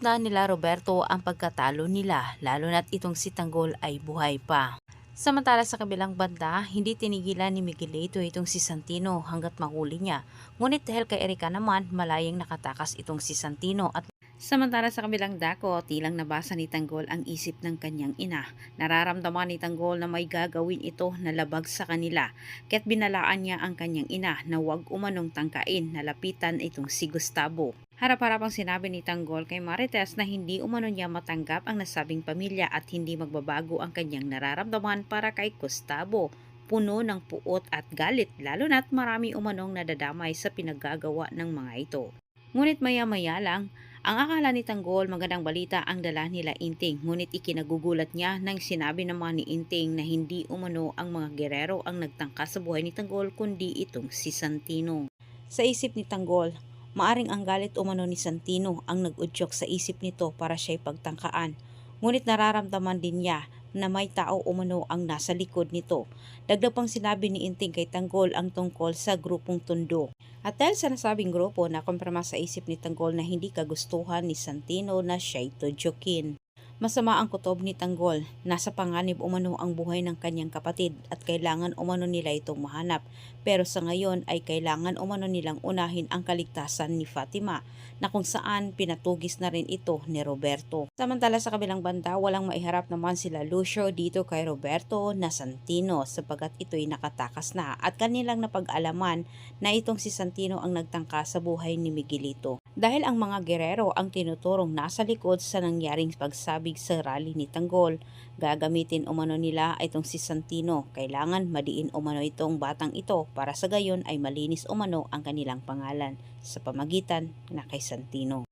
na nila Roberto ang pagkatalo nila lalo na't itong si Tanggol ay buhay pa. Samantala sa kabilang banda, hindi tinigilan ni Miguelito itong si Santino hanggat mahuli niya. Ngunit dahil kay Erika naman, malayang nakatakas itong si Santino at Samantala sa kabilang dako, tilang nabasa ni Tanggol ang isip ng kanyang ina. Nararamdaman ni Tanggol na may gagawin ito na labag sa kanila. Kaya't binalaan niya ang kanyang ina na huwag umanong tangkain na lapitan itong si Gustavo. Harap-harapang sinabi ni Tanggol kay Marites na hindi umano niya matanggap ang nasabing pamilya at hindi magbabago ang kanyang nararamdaman para kay Gustavo puno ng puot at galit lalo na't marami umanong nadadamay sa pinaggagawa ng mga ito. Ngunit maya-maya lang, ang akala ni Tanggol magandang balita ang dala nila Inting ngunit ikinagugulat niya nang sinabi naman ni Inting na hindi umano ang mga gerero ang nagtangka sa buhay ni Tanggol kundi itong si Santino. Sa isip ni Tanggol, maaring ang galit umano ni Santino ang nag-udyok sa isip nito para siya'y pagtangkaan. Ngunit nararamdaman din niya na may tao umano ang nasa likod nito. Dagdag pang sinabi ni Inting kay Tanggol ang tungkol sa grupong Tundo. At dahil sa nasabing grupo na kumpirma sa isip ni Tanggol na hindi kagustuhan ni Santino na siya'y tudyokin. Masama ang kutob ni Tanggol. Nasa panganib umano ang buhay ng kanyang kapatid at kailangan umano nila itong mahanap. Pero sa ngayon ay kailangan umano nilang unahin ang kaligtasan ni Fatima na kung saan pinatugis na rin ito ni Roberto. Samantala sa kabilang banda, walang maiharap naman sila Lucio dito kay Roberto na Santino sapagat ito'y nakatakas na at kanilang napag-alaman na itong si Santino ang nagtangka sa buhay ni Miguelito. Dahil ang mga gerero ang tinuturong nasa likod sa nangyaring pagsabig sa rally ni Tanggol, gagamitin umano nila itong si Santino. Kailangan madiin umano itong batang ito para sa gayon ay malinis umano ang kanilang pangalan sa pamagitan na kay Santino.